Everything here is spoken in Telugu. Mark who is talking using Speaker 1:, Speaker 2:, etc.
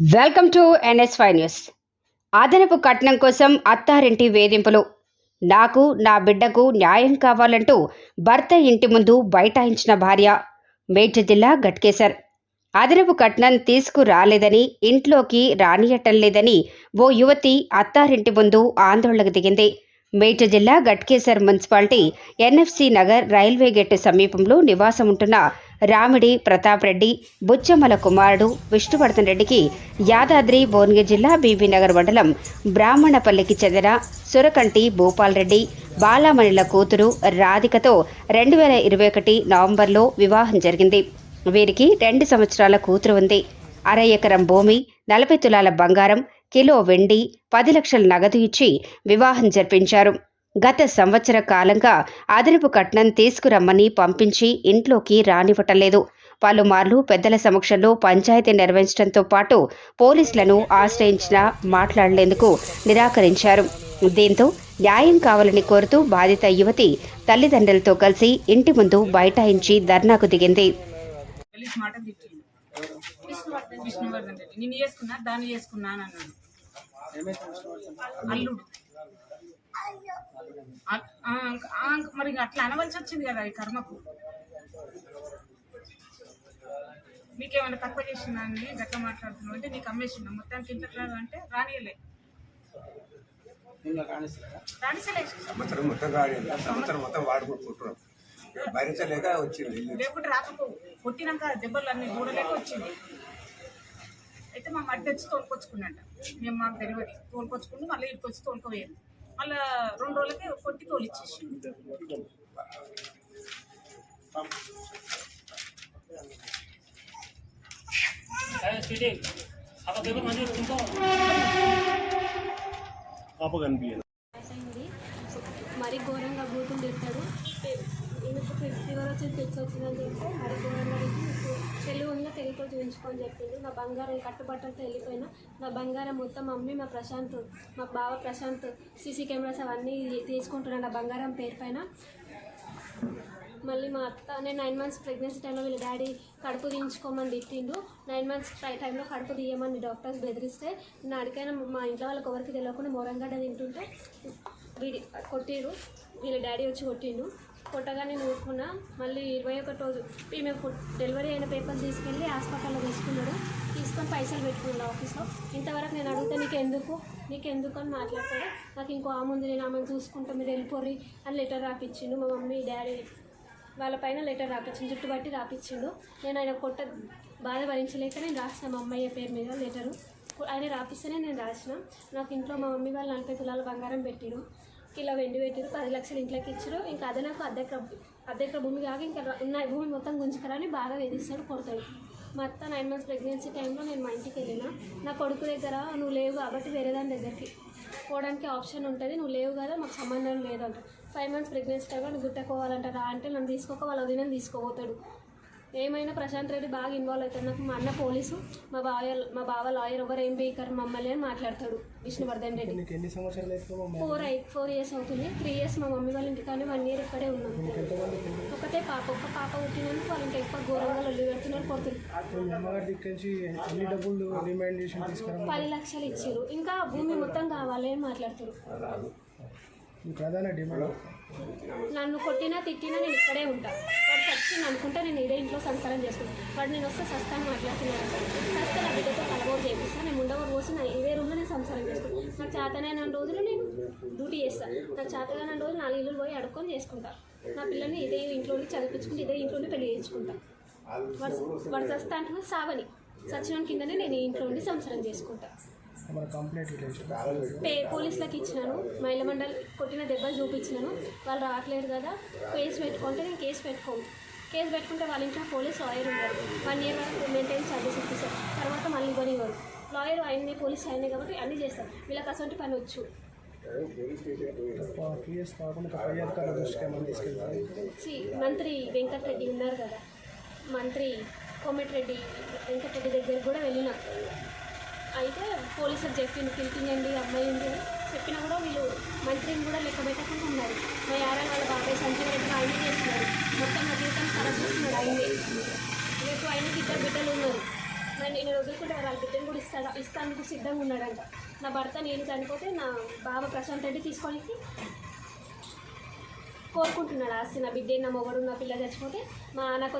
Speaker 1: Welcome to NS five news. అదనపు కట్నం కోసం అత్తారింటి వేధింపులు. నాకు నా బిడ్డకు న్యాయం కావాలంటూ భర్త ఇంటి ముందు బైఠాయించిన భార్య. మేడ్చల్ జిల్లా గట్కేసర్. అదనపు కట్నం తీసుకురాలేదని ఇంట్లోకి రానియటం లేదని ఓ యువతి అత్తారింటి ముందు ఆందోళనకు దిగింది. మేడ్చల్ జిల్లా Ghatkesar municipality NFC Nagar railway gate సమీపంలో నివాసం ఉంటున్న రామిడి ప్రతాప్ రెడ్డి బుచ్చమ్మల కుమారుడు విష్ణువర్ధన్ రెడ్డికి యాదాద్రి భువనగిరి జిల్లా బీబీనగర్ మండలం బ్రాహ్మణపల్లికి చెందిన సురకంటి భూపాల్ రెడ్డి బాలామణిల కూతురు రాధికతో రెండు వేల ఇరవై ఒకటి నవంబర్లో వివాహం జరిగింది. వీరికి రెండు సంవత్సరాల కూతురు ఉంది. అర ఎకరం భూమి నలభై తులాల బంగారం కిలో వెండి పది లక్షల నగదు ఇచ్చి వివాహం జరిపించారు. గత సంవత్సర కాలంగా అదనపు కట్నం తీసుకురమ్మని పంపించి ఇంట్లోకి రానివ్వటం పలుమార్లు పెద్దల సమక్షంలో పంచాయతీ నిర్వహించడంతో పాటు పోలీసులను ఆశ్రయించినా మాట్లాడలేందుకు నిరాకరించారు. దీంతో న్యాయం కావాలని కోరుతూ బాధిత యువతి తల్లిదండ్రులతో కలిసి ఇంటి ముందు బైఠాయించి ధర్నాకు దిగింది.
Speaker 2: అల్లుడు. మరి అట్లా అనవలసి వచ్చింది కదా ఈ కర్మకు? మీకేమైనా తక్కువ చేసినా అని గట్ల మాట్లాడుతున్నావు అంటే నీకు అమ్మేసిండు. మొత్తానికి ఇంత రాదు అంటే రానియలే.
Speaker 3: సంవత్సరం మొత్తం కాలేదు సంవత్సరం మొత్తం వాడుకుంటున్నాం భరించలేక వచ్చింది ఇల్లు.
Speaker 2: లేకుంటే రాకపోవు కొట్టినాక దెబ్బలు అన్ని చూడలేక వచ్చింది. అయితే మా మట్టి తెచ్చి తోలుకొచ్చుకున్నట్ట. మేము మాకు తెలియదు. తోలుకొచ్చుకుని మళ్ళీ ఇక్కడికి వచ్చి తోలుకోవేయాలి మళ్ళీ రెండు రోజులకి కొట్టి తోలిచ్చేసి
Speaker 4: మరి ఘోరంగా బూతులు తిడతాడు ఎందుకు ఫీవర్ వచ్చి తెచ్చొచ్చిందని వచ్చిందని చెప్తే మరి ఘోరంగా నీకు తెలుగు ఉందా తెలుగుతో చూపించుకొని చెప్పిండు నా బంగారం కట్టుబట్టలతో వెళ్ళిపోయినా నా బంగారం మొత్తం మమ్మీ మా ప్రశాంత్ మా బావ ప్రశాంత్ సీసీ కెమెరాస్ అవన్నీ తీసుకుంటున్నాను నా బంగారం పేరు పైన. మళ్ళీ మా అత్త నేను నైన్ మంత్స్ ప్రెగ్నెన్సీ టైంలో వీళ్ళ డాడీ కడుపు తీయించుకోమని తిట్టిండు. నైన్ మంత్స్ టైంలో కడుపు తీయమని డాక్టర్స్ బెదిరిస్తే నేను అడిగైనా మా ఇంట్లో వాళ్ళకి ఎవరికి తెలియకుండా మొరంగడ్డ తింటుంటే వీడి కొట్టిరు వీళ్ళ డాడీ వచ్చి కొట్టిండు. కొట్టగానే నేను ఊరుకున్నా. మళ్ళీ ఇరవై ఒకటి రోజు ఈమె డెలివరీ అయిన పేపర్స్ తీసుకెళ్ళి హాస్పిటల్లో తీసుకున్నాడు. తీసుకొని పైసలు పెట్టుకున్నాడు ఆఫీస్లో ఇంతవరకు నేను అడిగితే నీకు ఎందుకు నీకు ఎందుకు అని మాట్లాడతాడు. నాకు ఇంకో ఆమె ఉంది నేను ఆమెను చూసుకుంటా మీరు వెళ్ళిపోర్రి అని లెటర్ రాపిచ్చిండు. మా మమ్మీ డాడీ వాళ్ళ పైన లెటర్ రాపించిండు జుట్టు బట్టి రాపించిండు నేను ఆయన కొట్ట బాధ భరించలేక నేను రాసిన మా అమ్మయ్య పేరు మీద లెటరు ఆయన రాపిస్తేనే నేను రాసిన. నాకు ఇంట్లో మా మమ్మీ వాళ్ళు నలభై తులాల బంగారం పెట్టిరు. కిలో వెండి పెట్టారు పది లక్షలు ఇంట్లోకి ఇచ్చారు ఇంకా అదే నాకు అద్దెక అద్దెక భూమి కాక ఇంకా ఉన్న భూమి మొత్తం గుంజుకరని బాగా వేధిస్తాడు కొడతాడు మా అత్త నైన్ మంత్స్ ప్రెగ్నెన్సీ టైంలో నేను మా ఇంటికి వెళ్ళిన. నా కొడుకు దగ్గర నువ్వు లేవు కాబట్టి వేరే దాని దగ్గరికి పోవడానికి ఆప్షన్ ఉంటుంది. నువ్వు లేవు కదా మాకు సంబంధం లేదంట. ఫైవ్ మంత్స్ ప్రెగ్నెన్సీ టైంలో నువ్వు గుట్టకోవాలంట రా అంటే నన్ను తీసుకోక వాళ్ళ వదిన తీసుకోపోతాడు. ఏమైనా ప్రశాంత్ రెడ్డి బాగా ఇన్వాల్వ్ అవుతాడు. నాకు మా అన్న పోలీసు మా బావ మా బావ లాయర్ ఎవరు ఏం బీకర్ మమ్మల్ని అని మాట్లాడతాడు విష్ణువర్ధన్ రెడ్డి.
Speaker 5: ఎన్ని సంవత్సరాలు
Speaker 4: ఫోర్ అయి ఫోర్ ఇయర్స్ అవుతుంది. త్రీ ఇయర్స్ మా మమ్మీ వాళ్ళ ఇంటికానే వన్ ఇయర్ ఇక్కడే ఉన్నాం. ఒకటే పాప ఒక్క పాప పుట్టినందుకు వాళ్ళు ఇంకా ఎక్కువ ఘోరంగా లొల్లి పెడుతున్నారు కొడుతున్నారు
Speaker 5: తీసుకురా
Speaker 4: పది లక్షలు ఇచ్చారు. ఇంకా భూమి మొత్తం కావాలి అని మాట్లాడుతారు.
Speaker 5: ప్రధాన డిమాండ్?
Speaker 4: నన్ను కొట్టినా తిట్టినా నేను ఇక్కడే ఉంటా. వాడు చచ్చింది అనుకుంటే నేను ఇదే ఇంట్లో సంసారం చేసుకుంటాను వాడు నేను వస్తే సస్తాను మాట్లాడుతున్నాను సస్తే నా బిడ్డతో కలగోరు చేపిస్తాను నేను ఉండవరు పోసి నా ఇదే రూమ్లో నేను సంసారం చేసుకుంటాను నాకు చేతనైన రోజులు నేను డ్యూటీ చేస్తాను నాకు చేతనైన రోజులు నాలుగు ఇల్లు పోయి అడుక్కొని చేసుకుంటా. నా పిల్లల్ని ఇదే ఇంట్లోనే చదివించుకుంటే ఇదే ఇంట్లోనే పెళ్ళి చేయించుకుంటా. వాడు వాడు సస్తా అంటున్నా సావని. సచిన కిందనే నేను ఇంట్లో ఉండి సంసారం
Speaker 5: చేసుకుంటాను
Speaker 4: పే పోలీసులకు ఇచ్చినాను మహిళా మండలి కొట్టిన దెబ్బలు చూపించినాను. వాళ్ళు రావట్లేదు కదా. కేసు పెట్టుకుంటే నేను కేసు పెట్టుకోను. కేసు పెట్టుకుంటే వాళ్ళ ఇంట్లో పోలీస్ లాయర్ ఉన్నారు వన్ ఇయర్ వరకు మెయింటైన్ ఛార్జెస్ ఇప్పిస్తారు. తర్వాత మళ్ళీ కొనివ్వరు లాయర్ ఆయన్ని పోలీస్ ఆయనే కాబట్టి అన్నీ చేస్తారు. వీళ్ళకి అసలు పని వచ్చు. మంత్రి వెంకటరెడ్డి ఉన్నారు కదా. మంత్రి కోమటిరెడ్డి వెంకటరెడ్డి దగ్గరికి కూడా వెళ్ళిన. అయితే పోలీసులకు చెప్పింది పిలిపించండి అమ్మాయి ఉంది అని చెప్పినా కూడా వీళ్ళు మంత్రిని కూడా లెక్క పెట్టకుండా ఉన్నారు. మా యారాల వాళ్ళ బాబాయ్ సంజయ్ రెడ్డి ఆయన చేస్తున్నారు. మొత్తం నా జీవితం ఖరాబ్ చేస్తున్నాడు ఆయనే. రేపు ఆయనకి ఇద్దరు బిడ్డలు ఉన్నారు. మరి నేను వదులుకుంటే కూడా వాళ్ళ బిడ్డను కూడా ఇస్తాడు ఇస్తానికి సిద్ధంగా ఉన్నాడంట. నా భర్త నేను చనిపోతే నా బావ ప్రశాంత్ రెడ్డి తీసుకోనికి కోరుకుంటున్నాడు. ఆస్తి నా బిడ్డ నా మొగడు నా పిల్ల చచ్చిపోతే మా నాకు